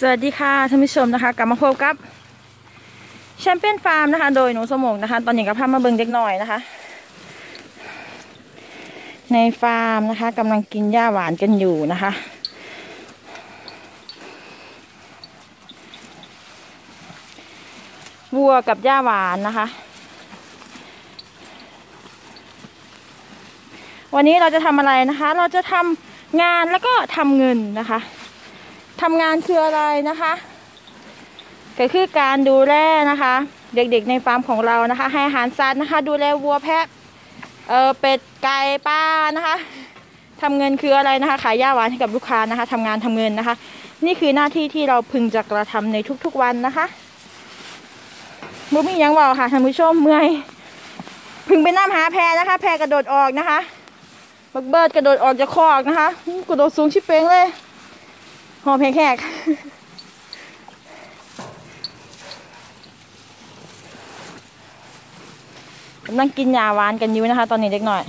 สวัสดีค่ะท่านผู้ชมนะคะ กลับมาพบกับแชมเปี้ยนฟาร์มนะคะ โดยหนูสมงนะคะ ตอนนี้กับพามาเบิ่งเด็กหน่อยนะคะ ในฟาร์มนะคะกำลังกินหญ้าหวานกันอยู่นะคะ วัวกับหญ้าหวานนะคะ วันนี้เราจะทำอะไรนะคะ เราจะทำงานแล้วก็ทำเงินนะคะ ทำงานคืออะไรนะคะก็คือการดูแลนะคะ เด็กๆในฟาร์มของเรานะคะ ให้อาหารสัตว์นะคะ ดูแลวัวแพะเออเป็ดไก่ปลานะคะทำเงินคืออะไรนะคะขายหญ้าหวานให้กับลูกค้านะคะทำงานทำเงินนะคะ นี่คือหน้าที่ที่เราพึงจะกระทำในทุกๆวันนะคะบุมียังบอกค่ะท่านผู้ชมเมื่อยพึงไปน้ำหาแพรนะคะ แพรกระโดดออกนะคะบักเบิร์ดกระโดดออกจากคอกนะคะ กระโดดสูงชิบเป้งเลย หอเพลงแขกกำลังกินยาหวานกันอยู่นะคะ ตอนนี้เด็กหน่อย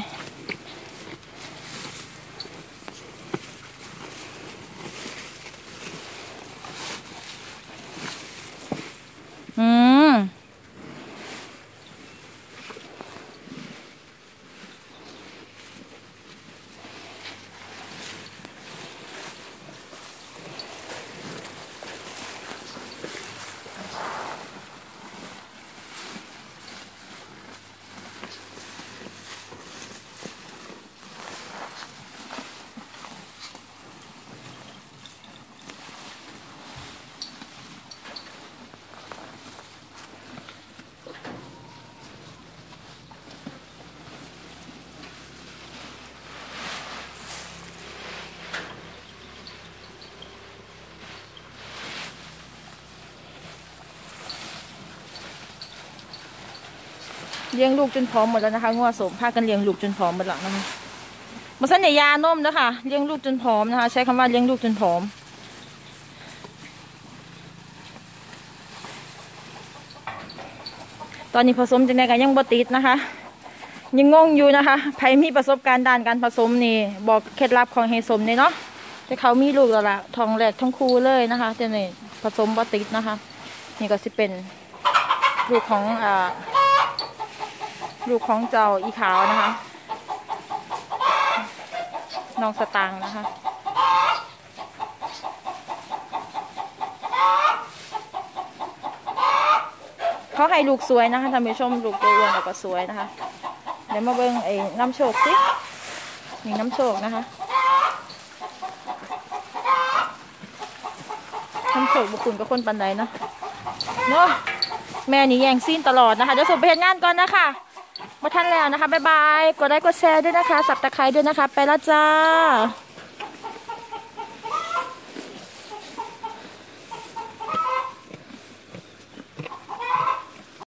เลี้ยงลูกจนพร้อมหมดแล้วนะคะงัวสมพากันเลี้ยงลูกจนพร้อมหมดแล้วนะคะมาสั่นยานมนะคะเลี้ยงลูกจนพร้อมนะคะ ใช้คำว่าเลี้ยงลูกจนพร้อมตอนนี้ผสมจังไดกันยังบติดนะคะ ยังงงอยู่นะคะใครมีประสบการณ์ด้านการผสมนี่บอกเคล็ดลับของเฮสมเนี่ยเนาะแต่เขามีลูกแล้วล่ะทองแหลกทั้งคู่เลยนะคะแต่นี่ผสมบติดนะคะ นี่ก็สิเป็นลูกของอ่า ลูกของเจ้าอีขาวนะคะน้องสตางค์นะคะเขาให้ลูกสวยนะคะท่านผู้ชมลูกตัวอ้วนแล้วก็สวยนะคะ เดี๋ยวมาเบิ้งไอ้น้ำโชคสิมีน้ำโชคนะคะน้ำโชคบุคุณกับคนปันใดเนาะเนาะแม่นี่แย่งซีนตลอดนะคะเดี๋ยวส่งไปเห็นงานก่อนนะคะ มาทันแล้วนะคะ บ๊ายบาย กดไลค์ กดแชร์ด้วยนะคะ สับตะไคร้ด้วยนะคะ ไปละจ้า